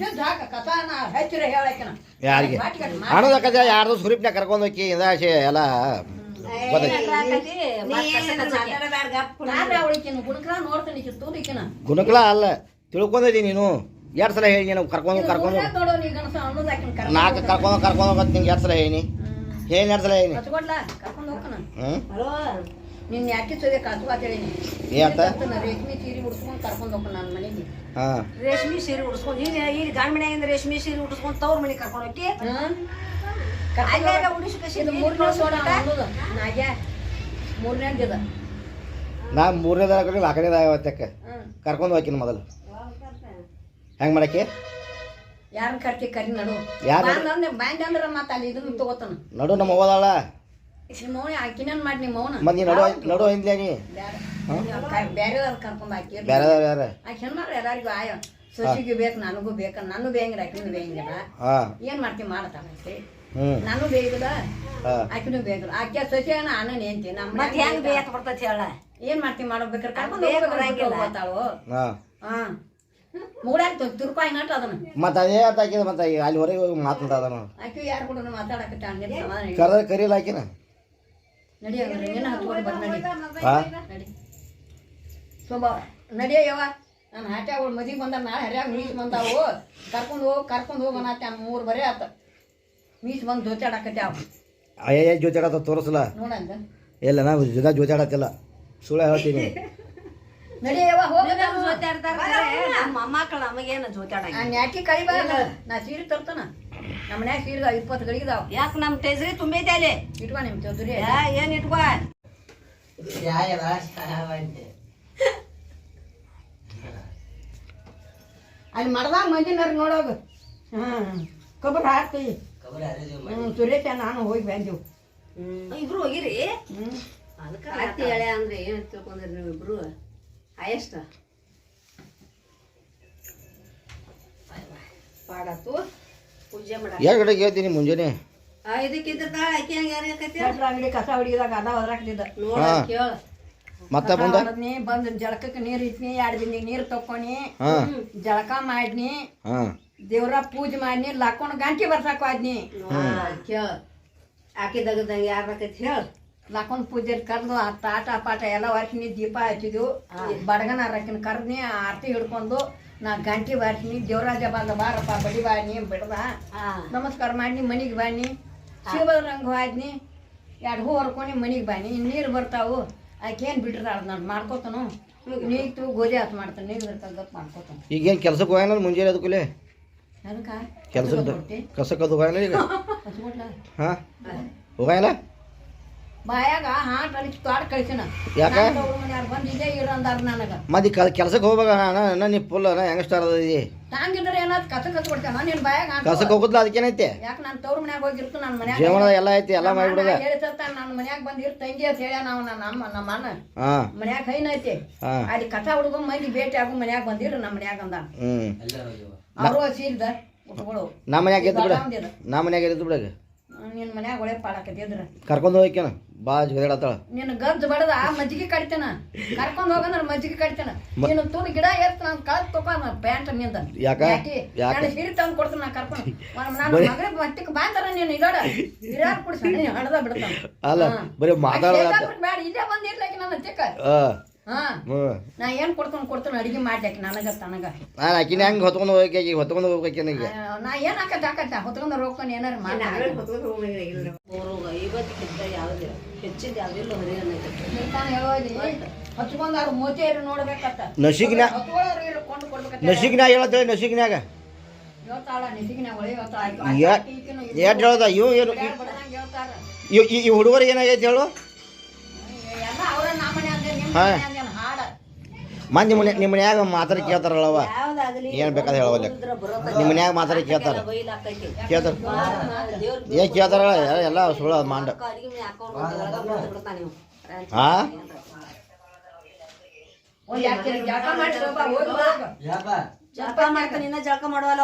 ಜುದ್ದು ಹಾಕ ಕಥಾನ ಹೆಚ್ಚಿರ ಹೇಳಕ್ಕಿನ. ಯಾರಿಗೆ? ಅನ್ನೋದಕ್ಕ ಯಾರ್ದು ಕರ್ಕೊಂಡು ಹೋಗಿ ಇದಾಶೆ ಎಲ್ಲ ಗುಣಕಲ ಅಲ್ಲ ತಿಳ್ಕೊಂಡಿ ನೀನು. ಎರಡು ಸಲ ಹೇಳಿ ನೀನು ಕರ್ಕೊಂಡು ಕರ್ಕೊಂಡು. ನೋಡೋ ನೀ ಗಣಸ ಅನ್ನೋದಾಕಿನ ನಾಲ್ಕು ಕರ್ಕೊಂಡು ಕರ್ಕೊಂಡು ಹೋಗ್ತೀನಿ ನಿಂಗೆ ಎರಡು ಸಲ ಹೇಳಿ ಹೇಳಿ ಎರಡು ಸಲ ಹೇಳಿ ಹ್ಞೂ ನಿನ್ ಯಾಕೆ ಸೋದೆ ಕಾಸು ಅಂತ? ಹೇಳಿನಿ ಏನಂತ? ರೇಷ್ಮೆ ಸೀರೆ ಉಡ್ಸ್ಕೊಂಡು ಕರ್ಕೊಂಡು ಹೋಗ್ಕನ ನನ್ನ ಮನೆಗೆ. ಹಾಂ. ರೇಷ್ಮೆ ಸೀರೆ ಉಡ್ಸ್ಕೊಂಡು ಈಗ ಈಗ ಗಂಡ ಮನೆಯಿಂದ ರೇಷ್ಮೆ ಸೀರೆ ಉಡ್ಸ್ಕೊಂಡು ತವ್ರ ಮನೆಗೆ ಕರ್ಕೊಂಡು ಹೋಗಿ. ಅಲ್ಲೆಲ್ಲ ಉಡಿಸ್ಕಸಿ ಇದು ಮೂರನೇ ಸೋಡ ನಾಗ್ಯ ಮೂರನೇದಿದ ನಾ ಮೂರನೇ ಕಡೆ ನಾಲ್ಕನೇದಾಗ ಅವತ್ತಕ್ಕೆ ಕರ್ಕೊಂಡು ಹೋಗಿನ ಮೊದಲು. ಹೆಂಗೆ. ಮಾಡಕ್ಕೆ? ಯಾರನ್ನ ಕರ್ತಿ ಕರಿ ನಡು. ಯಾರು? ಬಾಂಡ್ ಅಂದ್ರೆ ಬ್ಯಾಂಡ್ ಅಂದ್ರೆ ಮತ್ತೆ ಅಲ್ಲಿ ಇದನ್ನು ತಗೋತಾನ. ನಡು ನಮ್ಮ ಹೋದಲ್ಲ ಮತ್ತು ನೀ ನಡು ನೀ? ಬೇರೆ ಸೊಸಿಗೆ ಬೇಕು ನನಗೂ ಬೇಕ ನಾನು ಬೇಂಗಿಲ್ಲ ಆಕಿನೂ ಬೇಂಗಿಲ್ಲ ಹಾಂ. ಏನ್ ಮಾಡ್ತೀವಿ ನಾನು ಬೇಗಿಲ್ಲ ಆಕಿನೂ ಆಕೆ ಸೊಸಿ ನಾನು ಏನ್ತಿ ನಮ್ಮ ಮತ್ತೆ ಹೆಂಗ್ ಬೇಕ ಬರ್ತೈತಿ ಹೇಳ? ಏನ್ ಮಾಡ್ತೀವಿ ಮಾಡ್ಬೇಕಾರೆ? ಕರ್ಕೊಂಡು ತುರ್ಪಾಯಿ ನಟ ಅದನ್ನ? ಮತ್ತು ಅದೇ ಮತ್ತು ಅಲ್ಲಿ ಹೊರಗೆ ಹೋಗಿ ಆಕೆ ಯಾರು ಕೂಡ ಆಕಿನ? ಸ್ವಭಾವ ನಡಿಯ ಯವ್ವ ನಾನು ಹಾಟೆ ಅವಳು ಮದಿಗೆ ಬಂದ ನಾಳೆ ಹರ್ಯಾಗ ಮೀಸ್ ಬಂದಾವು. ಕರ್ಕೊಂಡು ಹೋಗಿ ಕರ್ಕೊಂಡು ಹೋಗಿ ಅನ್ನತ್ತೆ ಮೂರು ಬರೇ ಆತ. ಮೀಸ್ ಬಂದು ಜೊತೆಡಾಕತ್ತೆ ಅವ ಅಯ್ಯ ಜೋತಾಡತ್ತ ತೋರಿಸಲ್ಲ. ನೋಡಂಗ ಇಲ್ಲ ನಾವು ಜೊತೆ ಜೋತಾಡತ್ತಿಲ್ಲ ಸುಳ್ಳು ಹೇಳ್ತೀನಿ. ನಡಿಯವ್ವ ಹೋಗ ನಮ್ಮ ಮೊಮ್ಮಕ್ಳು ನಮಗೇನು ಜೋತಾಡಂಗ ಆ ಯಾಕೆ ಕರಿಬಾರ್ದು? ನಾ ಸೀರೆ ತರ್ತಾನ. ನಮ್ಮ ಮನ್ಯಾಗ ಸೀರೆ ಇಪ್ಪತ್ತು ಗಳಿಗಿದಾವ ಯಾಕೆ ನಮ್ಮ ಟೇಜ್ರಿ ತುಂಬೈತೆ ಅಲ್ಲಿ? ಇಟ್ಕೊ ನಿಮ್ ಚೌಧರಿ. ಯಾ, ಏನ್ ಇಟ್ಕೋ? ಅಲ್ಲಿ ಮಡ್ದಾಗ ಮಂದಿನಾರ ನೋಡೋದು ಹ್ಮ್ ಕಬ್ರ ಹಾಕ್ತೀವಿ ಹ್ಮ್ ಸುರೇಶ ನಾನು ಹೋಗಿ ಬಂದೆವು. ಇಬ್ರು ಹೋಗಿರಿ? ಹ್ಮ್. ಅದಕ್ಕೆ ಅತ್ತಿ ಎಳೆ ಅಂದ್ರೆ ಏನ್ ತಿಳ್ಕೊಂಡ್ರಿ ನೀವು ಇಬ್ರು? ಹೈಯೆಸ್ಟ್ ಮಾಡ ಎರಡು ಗಂಟೆಗೆ ಹೇಳ್ತೀನಿ ಮುಂಜಾನೆ. ಅಂಗಡಿ ಕಸ ಹೊಡಿದಾಗ ಅದ ಒದ್ರಾಕ್ತಿದ್ದ ನೋಡ ಹಾ. ಕೇಳ. ಮತ್ತೆ ಬಂದ? ಹೊಡೆದ್ನಿ ಬಂದು ಜಳಕಕ್ಕೆ ನೀರು ಇಟ್ನಿ ಎರಡು ದಿನ ನೀರು ತಕ್ಕೊನಿ ಹಾಂ. ಜಳಕ ಮಾಡ್ನಿ ಹಾಂ. ದೇವ್ರ ಪೂಜೆ ಮಾಡ್ನಿ ಲಾಕೊಂಡ್ ಗಂಟಿ ಬರ್ಸಾಕ ಹೋದ್ನಿ. ಕೇಳ. ಆಕಿ ದಗದಂಗ ಯಾರು ಬೇಕೈತಿ ಹೇಳ. ಲಾಕೊಂಡು ಪೂಜೆ ಕರ್ದು ಆ ತಾಟ ಪಾಟ ಎಲ್ಲ ವರ್ಕಿನಿ ದೀಪ ಹಚ್ಚಿದ್ವು. ಬಡಗನ ರಕ್ಕಿನ ಕರ್ದ್ನಿ ಆರತಿ ಹಿಡ್ಕೊಂಡು ನಾ ಗಂಟಿ ಬಾರ್ಸಿನಿ ದೇವರಾಜ ಬಂದ ಬಾರಪ್ಪ ಬಡಿ ಬಾಡ್ನಿ ಬಿಡದ? ಹಾ. ನಮಸ್ಕಾರ ಮಾಡಿ ಮನಿಗೆ ಬಾನಿ ಶಿವರಂಗ ಹೋದ್ನಿ ಎರಡು ಹೂ ಹೊರ್ಕೊಂಡು ಮನಿಗೆ ಬಾನಿ ನೀರು ಬರ್ತಾವು. ಆಕೇನು ಬಿಟ್ರಾಳ ನಾನು ಮಾಡ್ಕೋತಾನು. ನೀಗ್ತು ಗೋಧಿ ಹಾಕಿ ಮಾಡ್ತಾನೆ ನೀರು ಬರ್ತಾವ ಮಾಡ್ಕೋತಾನೆ. ಈಗೇನು ಕೆಲ್ಸಕ್ಕೆ ಹೋಗಲ್ಲ ಮುಂಜಾನೆ ಅದಕ್ಕೂಲೆ ಅದಕ್ಕೆ ಕೆಲ್ಸಕ್ಕೆ ಅದು ಹೋಗಲ್ಲ ಈಗ? ಹಾಂ? ಹೋಗಲ್ಲ ಬಾಯಾಗ ಹಾಟ್ ಅಡಿಸಿ ತಾಡ್ ಕಳ್ಸಿನ. ಯಾಕ? ಮನ್ಯಾರ ಬಂದು ಇದೇ ಇರು ಅಂದಾರ ನನಗೆ. ಮತ್ತೆ ಕೆಲ್ಸಕ್ಕೆ ಹೋಗ್ಬೇಕ ನಾನು ನೀ ಫುಲ್ ಅಣ್ಣ ಹೆಂಗೆ ಸ್ಟಾರ್ ಅದಿ ಹಂಗಿದ್ರೆ ಏನಾದ್ ಕಸ ಕಸ ಕೊಡ್ತೇನೆ ನಿನ್ ಬಾಯಾಗ ಹಾಕು. ಕೆಲ್ಸಕ್ಕೆ ಹೋಗುದ್ಲ ಅದಕ್ಕೇನೈತಿ? ಯಾಕೆ ನಾನು ತವ್ರ ಮನ್ಯಾಗ ಹೋಗಿರ್ತು ನನ್ನ ಮನ್ಯಾಗ ಜೀವನದ ಎಲ್ಲ ಐತಿ ಎಲ್ಲ ಮಾಡಿಬಿಡದ? ನನ್ನ ಮನ್ಯಾಗ ಬಂದು ಇರ್ ತಂಗಿ ಅಂತ ಹೇಳ ನಾವು ನನ್ನ ಅಮ್ಮ ನಮ್ಮ ಅಣ್ಣ. ಹಾಂ. ಮನ್ಯಾಗ ಹೈನ್ ಐತಿ. ಹಾಂ. ಅಲ್ಲಿ ಕಸ ಹುಡುಗ ಮಂದಿ ಭೇಟಿ ಆಗು ಮನ್ಯಾಗ ಬಂದಿರು ನಮ್ಮ ಮನ್ಯಾಗ ಅಂದ ಹ್ಞೂ ಅವರು ಸೀಲ್ದ ಉಟ್ಕೊಳ್ಳು ನಮ್ಮ ಮನ್ಯಾಗ ಎದ್ದು ಬಿಡ. ನಮ್ಮ ಮನ್ಯಾಗ ಎದ್ದು ಬಿಡಗ ನಿನ್ನ ಮನ್ಯಾಗ ಒಳ್ಳೆ ಪಾಡಕತ್ತಿದ್ರ ಕರ್ಕೊಂಡು ಹೋಗ್ಯಾನ? ಬಾ ಜಗದಾಡತ್ತಾಳ ನಿನ್ನ ಗಂಜ್ ಬಡದ ಆ ಮಜ್ಜಿಗೆ ಕಡಿತೇನ? ಕರ್ಕೊಂಡ್ ಹೋಗಂದ್ರ ಮಜ್ಜಿಗೆ ಕಡಿತೇನ. ನೀನು ತುನ್ ಗಿಡ ಏರ್ತ ನಾನು ಕಳ್ದ್ ತಪ್ಪ ಪ್ಯಾಂಟ್ನಿಂದ. ಯಾಕ? ಯಾಕ? ನಾನು ಸೀರೆ ತಂದು ಕೊಡ್ತೀನಿ ನಾ ಕರ್ಕೊಂಡು. ನಾನು ಮಗಳ ಮತ್ತಿಗೆ ಬಾಂತಾರ ನೀನು ಇದಾಡ. ಇರಾಕ್ ಕುಡ್ಸ ಹಣದ ಬಿಡ್ತಾನ. ಅಲ್ಲ ಬರೀ ಮಾತಾಡೋದ ಬೇಡ ಇಲ್ಲೇ ಬಂದು ಇರ್ಲಾಕಿ ನನ್ನ ತಿಕ್ಕ ಹಾಂ ಹಾ. ಹ್ಞೂ ನಾ ಏನ್ ಕೊಡ್ತಾನ ಕೊಡ್ತಾನ ಅಡಿಗೆ ಮಾಡ್ಲಾಕಿ ನನಗ ತನಗ. ನಾನು ಆಕಿನ ಹೆಂಗೆ ಹೊತ್ಕೊಂಡು ಹೋಗಕ್ಕೆ ಹೊತ್ಕೊಂಡು ನನಗೆ? ನಾ ಏನ್ ಹಾಕತ್ ಹಾಕತ್ತ. ಹೊತ್ಕೊಂಡ್ ರೋಕೊಂಡು ಏನಾರ ಮಾಡಿ ಐವತ್ತಕ್ಕಿಂತ ಯಾವ್ದಿಲ್ಲ ಹೆಚ್ಚಿದ ಯಾವ್ದಿಲ್ಲ ನಸಿಗಿನ್ಯಾಗ ಹೇಳತ್ತೇಳಿ ನಸಿಗಿನ್ಯಾಗ ಎಷ್ಟು ಹೇಳ್ದ? ಇವು ಏನು ಈ ಹುಡುಗರಿಗೆ ಏನಾಗೈತೆ ಹೇಳು? ಹಾ. ಮಂದಿ ನಿಮ್ಮ ನಿಮ್ಮ ಮನ್ಯಾಗ ಮಾತಾಡಿ ಕೇಳ್ತಾರಲ್ಲವ ಏನು ಬೇಕಾದ್ ಹೇಳವಲ್ಲ ನಿಮ್ಮ ಮನ್ಯಾಗ ಮಾತಾಡಿ ಕೇಳ್ತಾರ ಕೇಳ್ತಾರ ಏನ್ ಕೇಳ್ತಾರಲ್ಲ ಎಲ್ಲ ಸುಳ್ಳು ಅದು ಮಾಂಡ ಹಾ ಜಳಕ ಮಾಡ್ತಾನೆ ಜಳಕ ಮಾಡುವಲ್ಲ.